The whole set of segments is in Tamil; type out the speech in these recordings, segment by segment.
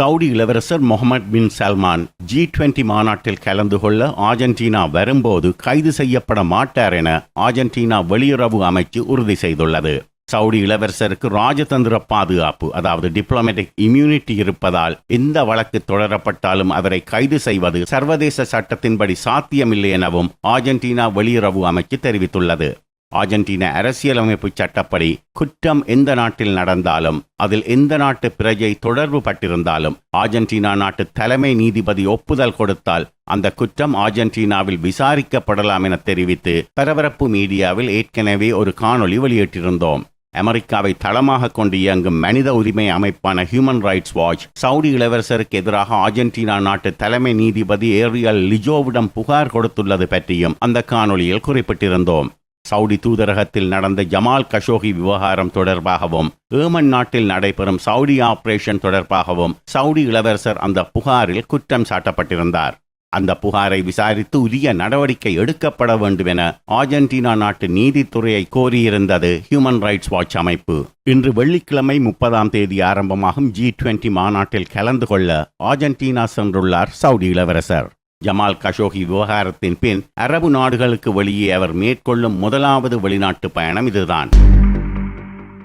சவுடி இளவரசர் Mohammed bin Salman G twenty மாநாட்டில் கலந்து கொள்ள ஆர்ஜென்டினா வரும்போது கைது செய்யப்பட மாட்டார் என ஆர்ஜென்டினா வெளியுறவு அமைச்சு உறுதி செய்துள்ளது. சவுடி இளவரசருக்கு ராஜதந்திர பாதுகாப்பு அதாவது டிப்ளமேட்டிக் இம்யூனிட்டி இருப்பதால் எந்த வழக்கு தொடரப்பட்டாலும் அவரை கைது செய்வது சர்வதேச சட்டத்தின்படி சாத்தியமில்லை எனவும் ஆர்ஜென்டினா வெளியுறவு அமைச்சு தெரிவித்துள்ளது. ஆர்ஜென்டினா அரசியலமைப்பு சட்டப்படி குற்றம் எந்த நாட்டில் நடந்தாலும் அதில் எந்த நாட்டு பிரஜை தொடர்பு பட்டிருந்தாலும் ஆர்ஜென்டினா நாட்டு தலைமை நீதிபதி ஒப்புதல் கொடுத்தால் அந்த குற்றம் ஆர்ஜென்டினாவில் விசாரிக்கப்படலாம் என தெரிவித்து பரபரப்பு மீடியாவில் ஏற்கனவே ஒரு காணொளி வெளியிட்டிருந்தோம். அமெரிக்காவை தளமாக கொண்டு இயங்கும் மனித உரிமை அமைப்பான ஹியூமன் ரைட்ஸ் வாட்ச் சவுடி இளவரசருக்கு எதிராக ஆர்ஜென்டினா நாட்டு தலைமை நீதிபதி ஏரியல் லிஜோவிடம் புகார் கொடுத்துள்ளது பற்றியும் அந்த காணொளியில் குறிப்பிட்டிருந்தோம். சவுடி தூதரகத்தில் நடந்த ஜமால் கஷோகி விவகாரம் தொடர்பாகவும் ஏமன் நாட்டில் நடைபெறும் சவுடி ஆபரேஷன் தொடர்பாகவும் சவுடி இளவரசர் அந்த புகாரில் குற்றம் சாட்டப்பட்டிருந்தார். அந்த புகாரை விசாரித்து உரிய நடவடிக்கை எடுக்கப்பட வேண்டும் என ஆர்ஜென்டினா நாட்டு நீதித்துறையை கோரியிருந்தது ஹியூமன் ரைட்ஸ் வாட்ச் அமைப்பு. இன்று வெள்ளிக்கிழமை முப்பதாம் தேதி ஆரம்பமாகும் ஜி டுவெண்டி மாநாட்டில் கலந்து கொள்ள ஆர்ஜென்டினா சென்றுள்ளார் சவுடி இளவரசர். ஜமால் கஷோகி விவகாரத்தின் பின் அரபு நாடுகளுக்கு வெளியே அவர் மேற்கொள்ளும் முதலாவது வெளிநாட்டு பயணம் இதுதான்.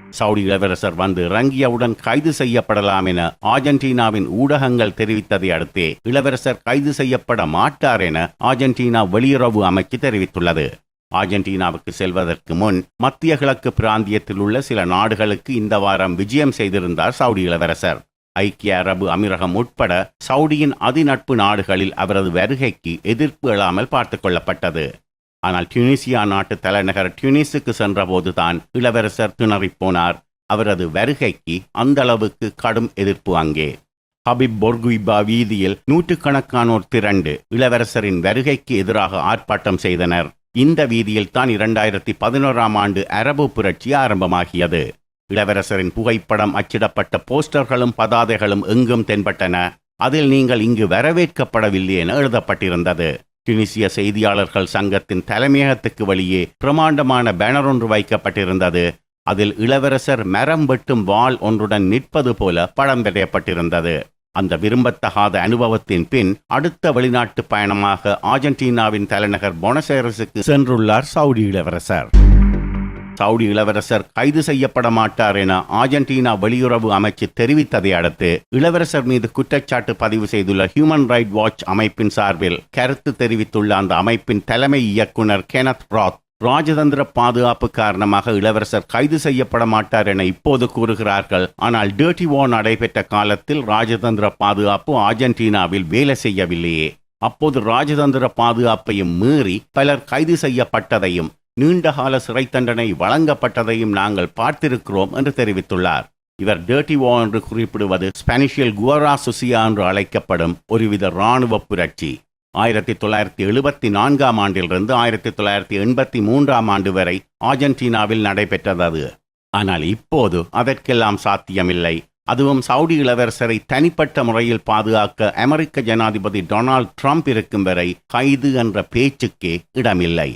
சவுடி இளவரசர் வந்து இறங்கியவுடன் கைது செய்யப்படலாம் என ஆர்ஜென்டினாவின் ஊடகங்கள் தெரிவித்ததை அடுத்தே இளவரசர் கைது செய்யப்பட மாட்டார் என ஆர்ஜென்டினா வெளியுறவு அமைச்சு தெரிவித்துள்ளது. ஆர்ஜென்டினாவுக்கு செல்வதற்கு முன் மத்திய கிழக்கு பிராந்தியத்தில் உள்ள சில நாடுகளுக்கு இந்த வாரம் விஜயம் செய்திருந்தார் சவுடி இளவரசர். ஐக்கிய அரபு அமீரகம் உட்பட சவுடியின் அதிநட்பு நாடுகளில் அவரது வருகைக்கு எதிர்ப்பு எழாமல் பார்த்து கொள்ளப்பட்டது. ஆனால் டியூனிசியா நாட்டு தலைநகர் டியூனிஸுக்கு சென்றபோதுதான் இளவரசர் திணறிப் போனார். அவரது வருகைக்கு அந்த அளவுக்கு கடும் எதிர்ப்பு அங்கே. ஹபிப் பொர்குயிபா வீதியில் நூற்றுக்கணக்கானோர் திரண்டு இளவரசரின் வருகைக்கு எதிராக ஆர்ப்பாட்டம் செய்தனர். இந்த வீதியில் தான் இரண்டாயிரத்தி பதினோராம் ஆண்டு அரபு புரட்சி ஆரம்பமாகியது. இளவரசரின் புகைப்படம் அச்சிடப்பட்ட போஸ்டர்களும் பதாதைகளும் எங்கும் தென்பட்டன. அதில் நீங்கள் இங்கு வரவேற்கப்படவில்லை என எழுதப்பட்டிருந்தது. துனிசிய செய்தியாளர்கள் சங்கத்தின் தலைமையகத்துக்கு வெளியே பிரமாண்டமான பேனர் ஒன்று வைக்கப்பட்டிருந்தது. அதில் இளவரசர் மரம் வெட்டும் வாள் ஒன்றுடன் நிற்பது போல படம் பெறப்பட்டிருந்தது அந்த விரும்பத்தகாத அனுபவத்தின் பின் அடுத்த வெளிநாட்டு பயணமாக ஆர்ஜென்டினாவின் தலைநகர் பொனசேரஸுக்கு சென்றுள்ளார் சவுடி இளவரசர். சவுடி இளவரசர் கைது செய்யப்பட மாட்டார் என ஆர்ஜென்டினா வெளியுறவு அமைச்சு தெரிவித்ததை அடுத்து இளவரசர் மீது குற்றச்சாட்டு பதிவு செய்துள்ள ஹியூமன் ரைட் வாட்ச் அமைப்பின் சார்பில் கருத்து தெரிவித்துள்ள அந்த அமைப்பின் தலைமை இயக்குனர் கெனத் ராத் ராஜதந்திர பாதுகாப்பு காரணமாக இளவரசர் கைது செய்யப்பட மாட்டார் என இப்போது கூறுகிறார்கள். ஆனால் டேர்ட்டி வோ நடைபெற்ற காலத்தில் ராஜதந்திர பாதுகாப்பு ஆர்ஜென்டினாவில் வேலை செய்யவில்லையே. அப்போது ராஜதந்திர பாதுகாப்பையும் மீறி பலர் கைது செய்யப்பட்டதையும் நீண்டகால சிறை தண்டனை வழங்கப்பட்டதையும் நாங்கள் பார்த்திருக்கிறோம் என்று தெரிவித்துள்ளார். இவர் டேர்டிவோ என்று குறிப்பிடுவது ஸ்பானிஷியல் குவரா சுசியா என்று அழைக்கப்படும் ஒருவித இராணுவ புரட்சி. ஆயிரத்தி தொள்ளாயிரத்தி எழுபத்தி நான்காம் ஆண்டிலிருந்து ஆயிரத்தி தொள்ளாயிரத்தி எண்பத்தி மூன்றாம் ஆண்டு வரை ஆர்ஜென்டினாவில் நடைபெற்றது. ஆனால் இப்போது அதற்கெல்லாம் சாத்தியமில்லை. அதுவும் சவுடி இளவரசரை தனிப்பட்ட முறையில் பாதுகாக்க அமெரிக்க ஜனாதிபதி டொனால்ட் ட்ரம்ப் இருக்கும் வரை கைது என்ற பேச்சுக்கே இடமில்லை.